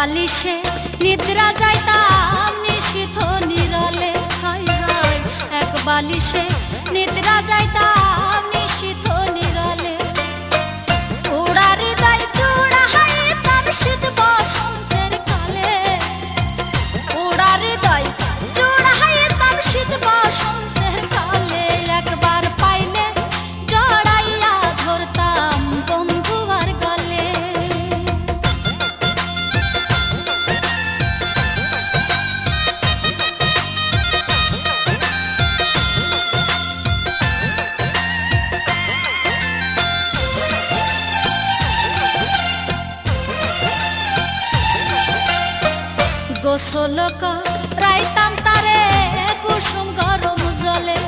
বালিশে নিদ্রা যাইতাম নিশিথ নিরলে হাই হাই এক বালিশে নিদ্রা যাইতাম নিশিথ গোসল রাইতাম তারে কুসুম গরম জলে।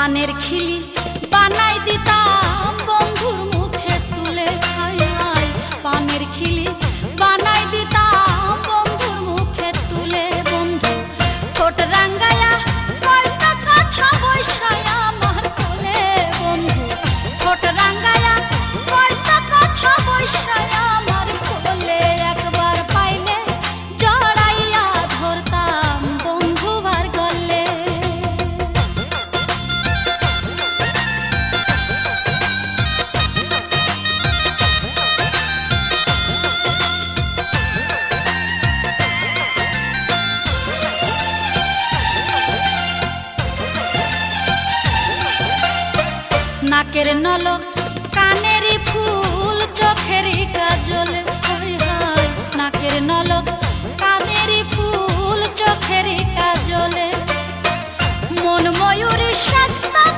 পানের খিলি বানাই দিতাম বন্ধুর মুখে তুলে হাই পানের খিলি বানাই দিতাম বন্ধুর মুখে তুলে বন্ধু। ঠোঁট রাঙ্গায়া কয়টা কথা বৈশায়া আমার বন্ধু। ঠোঁট রাঙ্গায়া নাকের নলক কানেরই ফুল, চোখেরই কাজল নাকের নলক কানেরই ফুল, চোখেরই কাজলে। মন ময়ূরের স্বাস্থ্য